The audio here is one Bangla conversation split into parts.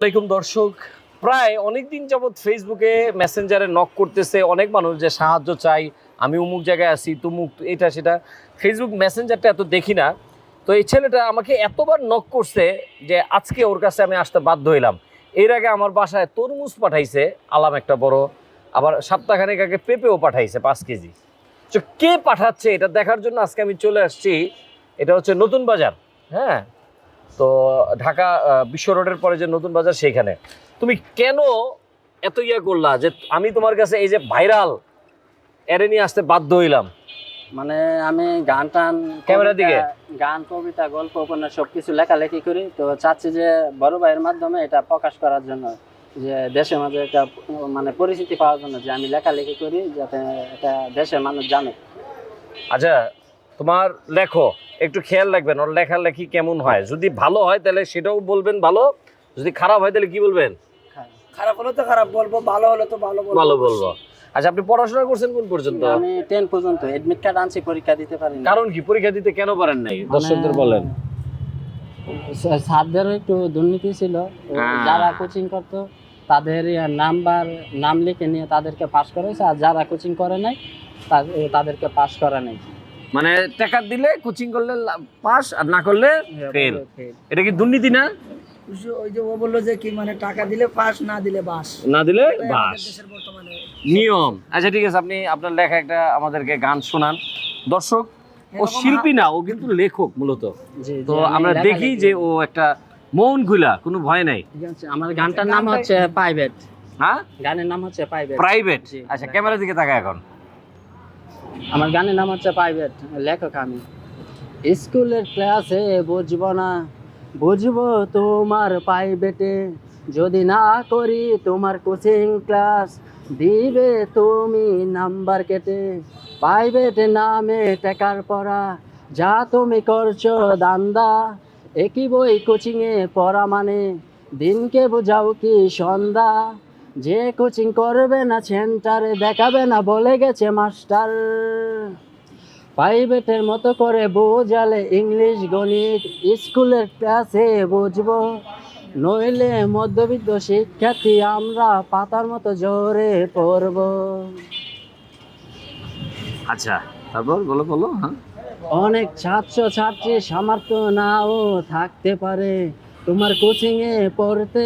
আসসালামাইকুম দর্শক। প্রায় অনেক দিন যাবৎ ফেসবুকে মেসেঞ্জারে নক করতেছে অনেক মানুষ যে সাহায্য চাই, আমি অমুক জায়গায় আছি, তুমুক, এটা, সেটা। ফেসবুক মেসেঞ্জারটা এত দেখি না। তো এই ছেলেটা আমাকে এতবার নক করছে যে আজকে ওর কাছে আমি আসতে বাধ্য হইলাম। এর আগে আমার বাসায় তরমুজ পাঠাইছে, আলাম একটা বড়। আবার সপ্তাহখানেক আগে পেঁপেও পাঠাইছে, পাঁচ কেজি। তো কে পাঠাচ্ছে এটা দেখার জন্য আজকে আমি চলে আসছি। এটা হচ্ছে নতুন বাজার হ্যাঁ? তো ঢাকা বিশ্ব রোডের পরে যে নতুন বাজার সেইখানে। তুমি কেন এত ইয়ে করলা যে আমি তোমার কাছে এই যে ভাইরাল এরে নিয়ে আসতে বাধ্য হইলাম? মানে আমি গান টান ক্যামেরার কবিতা, দিকে? গান কবিতা গল্প উপন্যাস সবকিছু লেখালেখি করি। তো চাচ্ছি যে বড় ভাইয়ের মাধ্যমে এটা প্রকাশ করার জন্য যে দেশের মাঝে একটা মানে পরিচিতি পাওয়ার জন্য যে আমি লেখালেখি করি যাতে এটা দেশের মানুষ জানে। আচ্ছা তোমার লেখো একটু খেয়াল রাখবেন ওর লেখালেখি কেমন হয়? যদি ভালো হয় তাহলে সেটাও বলবেন ভালো যদি খারাপ হয় তাহলে কি বলবেন? খারাপ হলে তো খারাপ বলব ভালো হলে তো ভালো বলব। ভালো বলব। আচ্ছা আপনি পড়াশোনা করছেন কোন পর্যন্ত? আমি টেন পর্যন্ত এডমিট কার্ড আনছি পরীক্ষা দিতে পারি কারণ কি? পরীক্ষা দিতে কেন পারেন নাই? দর্শকদের বলেন। স্যারদেরও একটু দুর্নীতি ছিল। হ্যাঁ। যারা কোচিং করতো তাদের নাম্বার নাম লিখে নিয়ে তাদেরকে পাশ করেছে আর যারা কোচিং করে নাই তাদেরকে পাশ করা নাই। মানে টাকা দিলে কোচিং করলে পাস আর না করলে ফেল এটা কি দুর্নীতি না? ওই যে ও বলল যে কি মানে টাকা দিলে পাস না দিলে বাস। না দিলে বাস। নিয়ম। আচ্ছা ঠিক আছে আপনি আপনার লেখা একটা আমাদেরকে গান শোনান। দর্শক ও শিল্পী না ও কিন্তু লেখক মূলত। তো আমরা দেখি যে ও একটা মন খুলা কোনো ভয় নাই। আমার গানটার নাম হচ্ছে প্রাইভেট হ্যাঁ? গানের নাম হচ্ছে প্রাইভেট প্রাইভেট আচ্ছা ক্যামেরার দিকে তাকা এখন। আমার গানের নাম হচ্ছে প্রাইভেট লেখক আমি। স্কুলের ক্লাসে বুঝব না, বুঝব তোমার প্রাইভেটে যদি না করি তোমার কোচিং ক্লাস দিবে তুমি নাম্বার কেটে। প্রাইভেট নামে টাকার পড়া, যা তুমি করছ দান্দা। একই বই কোচিংয়ে পড়া মানে দিনকে বোঝাও কি সন্ধ্যা। যে কোচিং করবে না সেন্টারে দেখাবে না বলে গেছে মাস্টার। প্রাইভেটের মতো করে বোঝালে ইংলিশ গণিত স্কুলের ক্লাসে বুঝব। নইলে মধ্যবিত্ত শিক্ষার্থী আমরা পাতার মতো জোরে পড়ব। আচ্ছা তারপর বলো বলো হ্যাঁ। অনেক ছাত্র ছাত্রী সামর্থ্য নাও থাকতে পারে। তোমার কোচিংয়ে পড়তে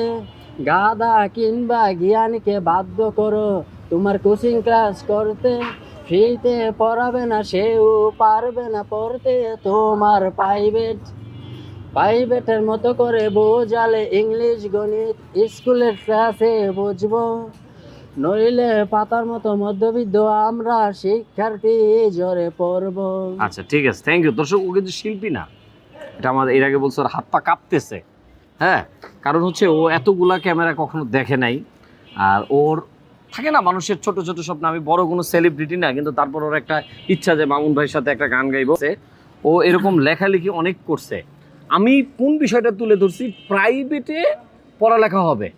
গাদা কিংবা জ্ঞানীকে বাধ্য করো। তোমার কোচিং ক্লাস করতে, ফ্রিতে পড়াবে না, সেও পারবে না পড়তে। তোমার প্রাইভেট প্রাইভেটের মতো করে বোঝালে ইংলিশ গণিত স্কুলের ক্লাসে বুঝব। নইলে পাতার মতো মধ্যবিত্ত আমরা শিক্ষার্থী জোরে পড়ব। আচ্ছা ঠিক আছে। থ্যাংক ইউ দর্শক, ও কিন্তু শিল্পী না। এটা আমাদের, এর আগে বলছো হাত পা কাঁপতেছে। হ্যাঁ কারণ হচ্ছে ও এতগুলা ক্যামেরা কখনো দেখে নাই। আর ওর থাকে না, মানুষের ছোট ছোট স্বপ্ন। আমি বড় কোনো সেলিব্রিটি না, কিন্তু তারপর ওর একটা ইচ্ছা যে মামুন ভাইয়ের সাথে একটা গান গাইব। ও এরকম লেখালেখি অনেক করছে। আমি কোন বিষয়টা তুলে ধরছি? প্রাইভেটে পড়ালেখা হবে।